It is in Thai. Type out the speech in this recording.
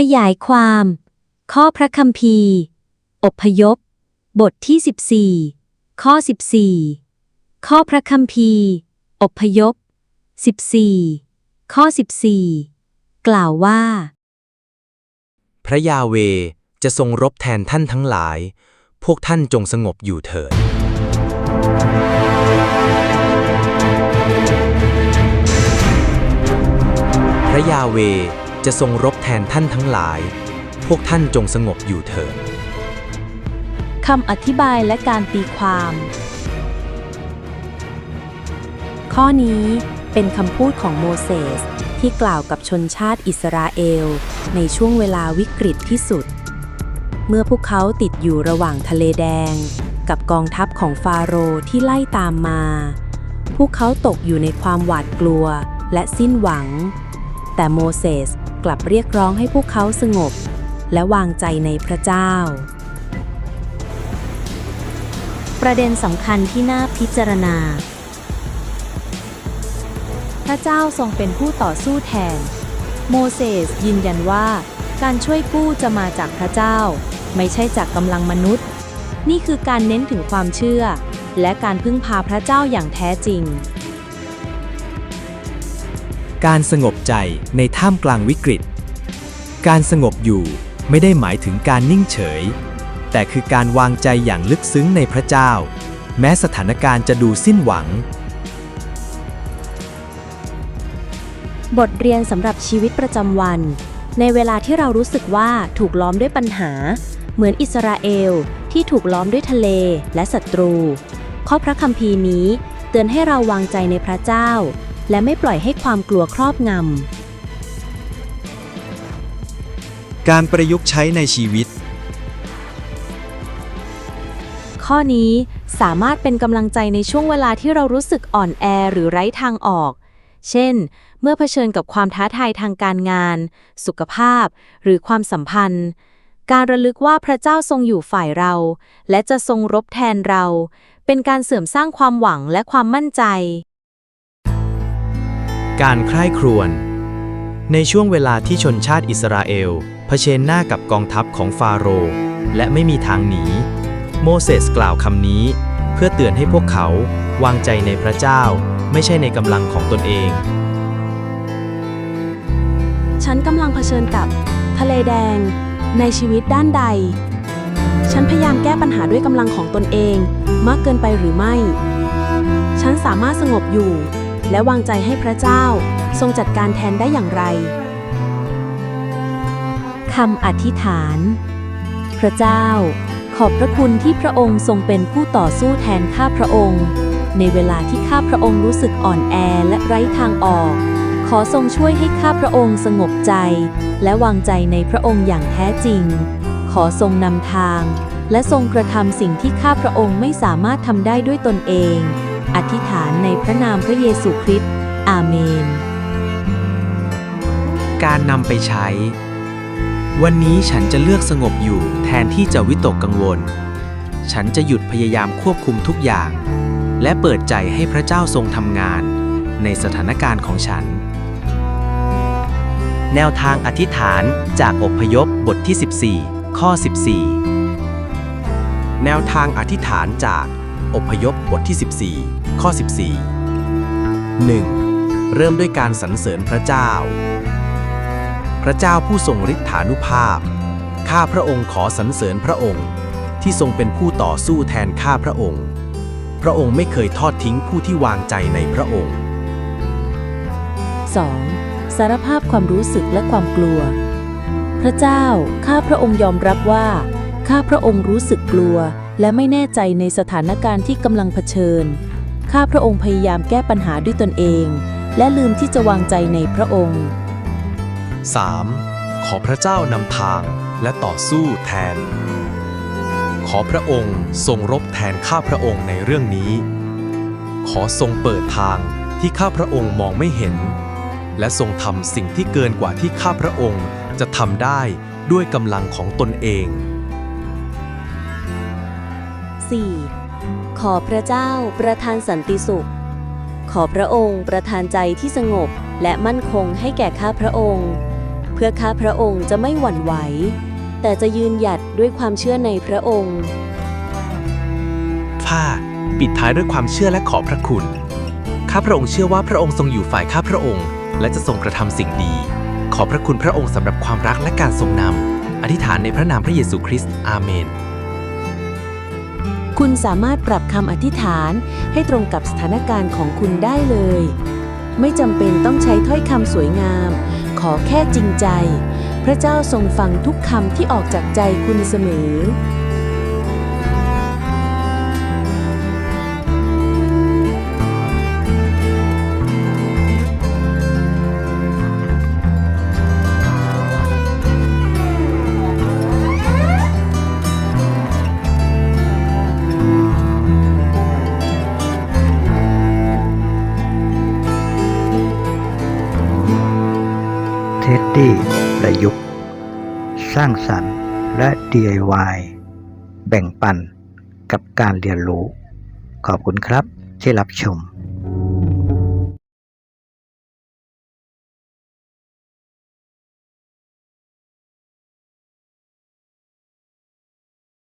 ขยายความ ข้อพระคัมภีร์อพยพ บทที่ 14 ข้อ 14 ข้อพระคัมภีร์อพยพ 14 ข้อ 14 กล่าวว่า พระยาเวจะทรงรบแทนท่านทั้งหลาย พวกท่านจงสงบอยู่เถิด พระยาเว จะทรงรบแทนท่านทั้งหลาย พวกท่านจงสงบอยู่เถิดคำอธิบายและการตีความ ข้อนี้เป็นคำพูดของโมเสสที่กล่าวกับชนชาติอิสราเอล ในช่วงเวลาวิกฤตที่สุด เมื่อพวกเขาติดอยู่ระหว่างทะเลแดง กับกองทัพของฟาโรห์ที่ไล่ตามมา พวกเขาตกอยู่ในความหวาดกลัวและสิ้นหวัง แต่โมเสส กลับเรียกร้องให้พวกเขาสงบ และวางใจในพระเจ้า ประเด็นสำคัญที่น่าพิจารณา พระเจ้าทรงเป็นผู้ต่อสู้แทน โมเสสยืนยันว่า การช่วยกู้จะมาจากพระเจ้า ไม่ใช่จากกำลังมนุษย์ นี่คือการเน้นถึงความเชื่อ และการพึ่งพาพระเจ้าอย่างแท้จริง การสงบใจในท่ามกลางวิกฤต การสงบอยู่ไม่ได้หมายถึงการนิ่งเฉย แต่คือการวางใจอย่างลึกซึ้งในพระเจ้า แม้สถานการณ์จะดูสิ้นหวัง บทเรียนสำหรับชีวิตประจำวัน ในเวลาที่เรารู้สึกว่าถูกล้อมด้วยปัญหา เหมือนอิสราเอลที่ถูกล้อมด้วยทะเลและศัตรู ข้อพระคัมภีร์นี้เตือนให้เราวางใจในพระเจ้า และไม่ปล่อยให้ความกลัวครอบงำ การประยุกต์ใช้ในชีวิต ข้อนี้สามารถเป็นกำลังใจในช่วงเวลาที่เรารู้สึกอ่อนแอหรือไร้ทางออก เช่น เมื่อเผชิญกับความท้าทายทางการงาน สุขภาพ หรือความสัมพันธ์ การระลึกว่าพระเจ้าทรงอยู่ฝ่ายเรา และจะทรงรบแทนเรา เป็นการเสริมสร้างความหวังและความมั่นใจ การใคร่ครวญในช่วงเวลาที่ชนชาติอิสราเอลเผชิญหน้ากับกองทัพของฟาโรห์และไม่มีทางหนี โมเสสกล่าวคำนี้ เพื่อเตือนให้พวกเขาวางใจในพระเจ้า ไม่ใช่ในกำลังของตนเอง ฉันกำลังเผชิญกับทะเลแดง ในชีวิตด้านใด ฉันพยายามแก้ปัญหาด้วยกำลังของตนเอง มากเกินไปหรือไม่ ฉันสามารถสงบอยู่ และวางใจให้พระเจ้า ทรงจัดการแทนได้อย่างไรคำอธิษฐาน พระเจ้า ขอบพระคุณที่พระองค์ทรงเป็นผู้ต่อสู้แทนข้าพระองค์ ในเวลาที่ข้าพระองค์รู้สึกอ่อนแอและไร้ทางออก ขอทรงช่วยให้ข้าพระองค์สงบใจ และวางใจในพระองค์อย่างแท้จริง ขอทรงนำทาง และทรงกระทำสิ่งที่ข้าพระองค์ไม่สามารถทำได้ด้วยตนเอง อธิษฐานในพระนามพระเยซูคริสต์ อาเมน การนำไปใช้ วันนี้ฉันจะเลือกสงบอยู่แทนที่จะวิตกกังวล ฉันจะหยุดพยายามควบคุมทุกอย่าง และเปิดใจให้พระเจ้าทรงทำงาน ในสถานการณ์ของฉัน แนวทางอธิษฐานจากอพยพบทที่ 14 ข้อ 14 แนวทางอธิษฐานจากอพยพบทที่ 14 ข้อ 14 1. เริ่มด้วยการสรรเสริญพระเจ้า พระเจ้าผู้ทรงฤทธานุภาพ ข้าพระองค์ขอสรรเสริญพระองค์ ที่ทรงเป็นผู้ต่อสู้แทนข้าพระองค์ พระองค์ไม่เคยทอดทิ้งผู้ที่วางใจในพระองค์ 2. สารภาพความรู้สึกและความกลัว พระเจ้า ข้าพระองค์ยอมรับว่า ข้าพระองค์รู้สึกกลัว และไม่แน่ใจในสถานการณ์ที่กำลังเผชิญ ข้าพระองค์พยายามแก้ปัญหาด้วยตนเอง และลืมที่จะวางใจในพระองค์ 3. ขอพระเจ้านำทางและต่อสู้แทน ขอพระองค์ทรงรบแทนข้าพระองค์ในเรื่องนี้ ขอทรงเปิดทางที่ข้าพระองค์มองไม่เห็น และทรงทำสิ่งที่เกินกว่าที่ข้าพระองค์จะทำได้ด้วยกำลังของตนเอง 4. ขอพระเจ้าประทานสันติสุข ขอพระองค์ประทานใจที่สงบและมั่นคงให้แก่ข้าพระองค์ เพื่อข้าพระองค์จะไม่หวั่นไหว แต่จะยืนหยัดด้วยความเชื่อในพระองค์ผ้าปิดท้ายด้วยความเชื่อและขอพระคุณ ข้าพระองค์เชื่อว่าพระองค์ทรงอยู่ฝ่ายข้าพระองค์ และจะทรงกระทำสิ่งดี ขอพระคุณพระองค์สำหรับความรักและการทรงนำอธิษฐานในพระนามพระเยซูคริสต์อาเมน คุณสามารถปรับคำอธิษฐานให้ตรงกับสถานการณ์ของคุณได้เลย ไม่จำเป็นต้องใช้ถ้อยคำสวยงาม ขอแค่จริงใจ พระเจ้าทรงฟังทุกคำที่ออกจากใจคุณเสมอ เท็ดดี้ประยุกต์ สร้างสรรค์และ DIY แบ่งปันกับการเรียนรู้ ขอบคุณครับที่รับชม